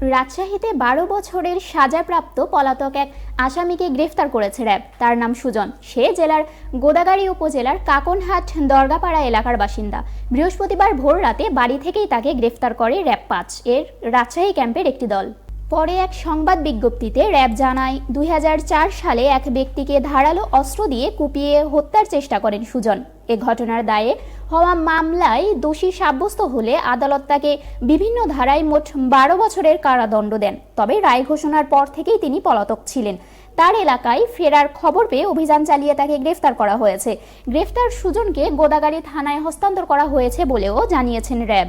রাজশাহীতে বারো বছরের সাজাপ্রাপ্ত পলাতক এক আসামিকে গ্রেফতার করেছে র্যাব। তার নাম সুজন। সে জেলার গোদাগাড়ি উপজেলার কাকনহাট দরগাপাড়া এলাকার বাসিন্দা। বৃহস্পতিবার ভোর রাতে বাড়ি থেকেই তাকে গ্রেফতার করে র্যাব পাঁচ। এর রাজশাহী ক্যাম্পের একটি দল। পরে এক সংবাদ বিজ্ঞপ্তিতে র্যাব জানায়, দুই হাজার চার সালে এক ব্যক্তিকে ধারালো অস্ত্র দিয়ে কুপিয়ে হত্যার চেষ্টা করেন সুজন। এ ঘটনার দায়ে হওয়া মামলায় দোষী সাব্যস্ত হলে আদালত তাকে বিভিন্ন ধারায় মোট বারো বছরের কারাদণ্ড দেন। তবে রায় ঘোষণার পর থেকেই তিনি পলাতক ছিলেন। তার এলাকায় ফেরার খবর পেয়ে অভিযান চালিয়ে তাকে গ্রেফতার করা হয়েছে। গ্রেফতার সুজনকে গোদাগাড়ি থানায় হস্তান্তর করা হয়েছে বলেও জানিয়েছেন র্যাব।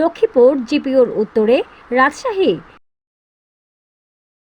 লক্ষ্মীপুর জিপিওর উত্তরে রাজশাহী।